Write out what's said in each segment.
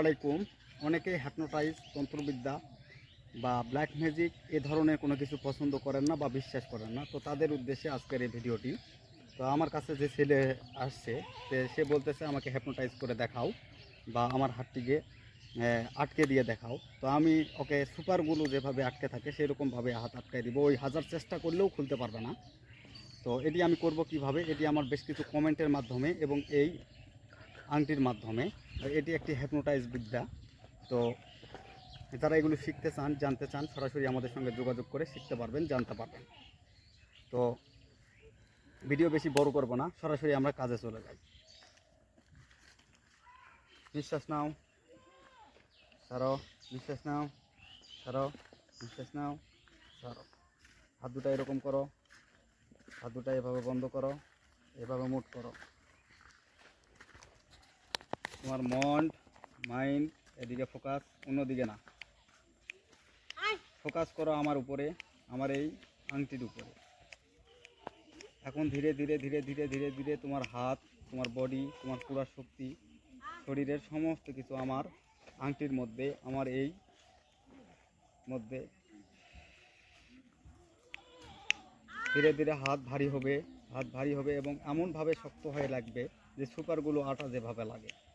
আলাইকুম অনেকেই হ্যাপনোটাইজ তন্ত্রবিদ্যা বা ব্ল্যাক ম্যাজিক এ ধরনের কোনো কিছু পছন্দ করেন না বা বিশ্বাস করেন না। তো তাদের উদ্দেশ্যে আজকের এই ভিডিওটি। তো আমার কাছে যে ছেলে আসছে সে বলতেছে, আমাকে হ্যাপনোটাইজ করে দেখাও বা আমার হাতটিকে আটকে দিয়ে দেখাও। তো আমি ওকে সুপারগুলো যেভাবে আটকে থাকে, সেরকমভাবে হাত আটকে দিব। ওই হাজার চেষ্টা করলেও খুলতে পারবে না। তো এটি আমি করব কীভাবে? এটি আমার বেশ কিছু কমেন্টের মাধ্যমে এবং এই আংটির মাধ্যমে। এটি একটি হ্যাপনোটাইজ বিদ্যা। তো যারা এগুলো শিখতে চান, জানতে চান, সরাসরি আমাদের সঙ্গে যোগাযোগ করে শিখতে পারবেন, জানতে পারবেন। তো ভিডিও বেশি বড় করব না, সরাসরি আমরা কাজে চলে যাই। নিঃশ্বাস নাও। সারো নিঃশ্বাস নাও। সারো নিঃশ্বাস নাও। সারো হাত দুটা এরকম করো। হাত দুটা এভাবে বন্ধ করো। এভাবে মুট করো। তোমার মন, মাইন্ড, এদিকে ফোকাস, অন্যদিকে না। ফোকাস করো আমার উপরে, আমার এই আংটির উপরে। এখন ধীরে ধীরে ধীরে ধীরে ধীরে ধীরে তোমার হাত, তোমার বডি তোমার পুরা শক্তি, শরীরের সমস্ত কিছু আমার আংটির মধ্যে, আমার এই মধ্যে। ধীরে ধীরে হাত ভারী হবে, হাত ভারী হবে এবং এমনভাবে শক্ত হয়ে লাগবে যে সুপারগুলো আটা যেভাবে লাগে।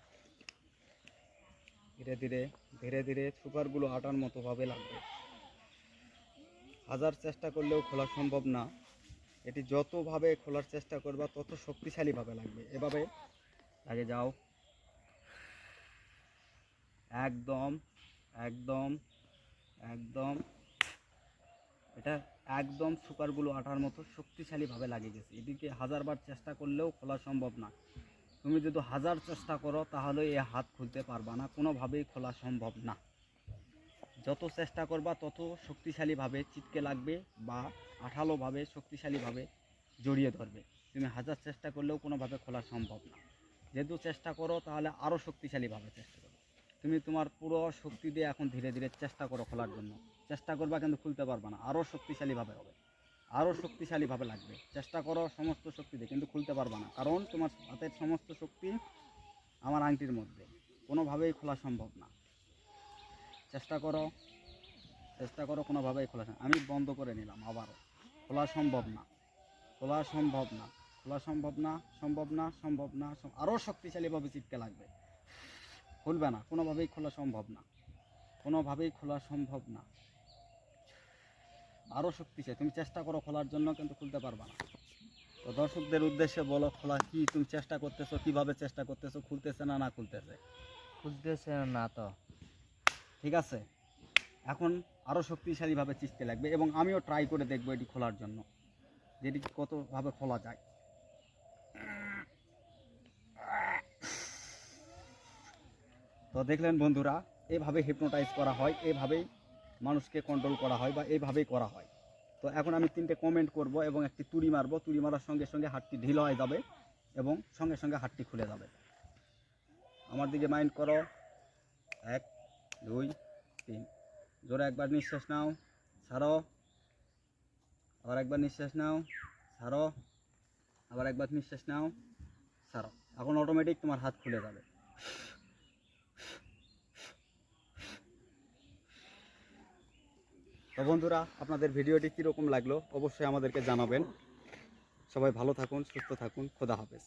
ধীরে ধীরে ধীরে ধীরে সুপারগুলো আটার মতোভাবে লাগবে। হাজার চেষ্টা করলেও খোলা সম্ভব না। এটি যতভাবে খোলার চেষ্টা করবা, তত শক্তিশালীভাবে লাগবে। এভাবে লাগে যাও। একদম একদম একদম। এটা একদম সুপারগুলো আটার মতো শক্তিশালীভাবে লাগিয়ে গেছে। এদিকে হাজারবার চেষ্টা করলেও খোলা সম্ভব না। তুমি যদি হাজার চেষ্টা করো, তাহলে এই হাত খুলতে পারবা না। কোনোভাবেই খোলা সম্ভব না। যত চেষ্টা করবা, তত শক্তিশালীভাবে চিটকে লাগবে বা আঠালোভাবে, শক্তিশালীভাবে জড়িয়ে ধরবে। তুমি হাজার চেষ্টা করলেও কোনোভাবে খোলা সম্ভব না। যেহেতু চেষ্টা করো, তাহলে আরও শক্তিশালীভাবে চেষ্টা করো। তুমি তোমার পুরো শক্তি দিয়ে এখন ধীরে ধীরে চেষ্টা করো খোলার জন্য। চেষ্টা করবা কিন্তু খুলতে পারবা না আরও শক্তিশালীভাবে হবে। আরও শক্তিশালীভাবে লাগবে। চেষ্টা করো সমস্ত শক্তি দিয়ে, কিন্তু খুলতে পারবে না। কারণ তোমার হাতের সমস্ত শক্তি আমার আংটির মধ্যে। কোনোভাবেই খোলা সম্ভব না। চেষ্টা করো চেষ্টা করো, কোনোভাবেই খোলা আমি বন্ধ করে নিলাম আবারও। খোলা সম্ভব না। খোলা সম্ভব না। খোলা সম্ভব না সম্ভব না সম্ভব না আরও শক্তিশালীভাবে চিপকে লাগবে। খুলবে না। কোনোভাবেই খোলা সম্ভব না। কোনোভাবেই খোলা সম্ভব না। আরও শক্তিশালী। তুমি চেষ্টা করো খোলার জন্য কিন্তু খুলতে পারবা না। তো দর্শকদের উদ্দেশ্যে বলো খোলা কি তুমি চেষ্টা করতেছো কীভাবে চেষ্টা করতেছো খুলতেছে না না খুলতেছে? খুঁজতেছে না তো। ঠিক আছে? এখন আরও শক্তিশালীভাবে চিচতে লাগবে এবং আমিও ট্রাই করে দেখব এটি খোলার জন্য যে এটি কতভাবে খোলা যায়। তো দেখলেন বন্ধুরা এভাবে হিপনোটাইজ করা হয় এভাবেই মানুষকে কন্ট্রোল করা হয় বা এইভাবেই করা হয়। তো এখন আমি তিনটে কমেন্ট করব এবং একটি তুড়ি মারবো। তুড়ি মারার সঙ্গে সঙ্গে হাতটি ঢিল হয়ে যাবে এবং সঙ্গে সঙ্গে হাতটি খুলে যাবে। আমার দিকে মাইন্ড করো। এক, দুই, তিন। জোরে একবার নিঃশ্বাস নাও। ছাড়ো। আবার একবার নিঃশ্বাস নাও। ছাড়ো। আবার একবার নিঃশ্বাস নাও। ছাড়ো। এখন অটোমেটিক তোমার হাত খুলে যাবে। তো বন্ধুরা, আপনাদের ভিডিওটি কীরকম লাগল অবশ্যই আমাদেরকে জানাবেন। সবাই ভালো থাকুন, সুস্থ থাকুন, খোদা হাফেজ।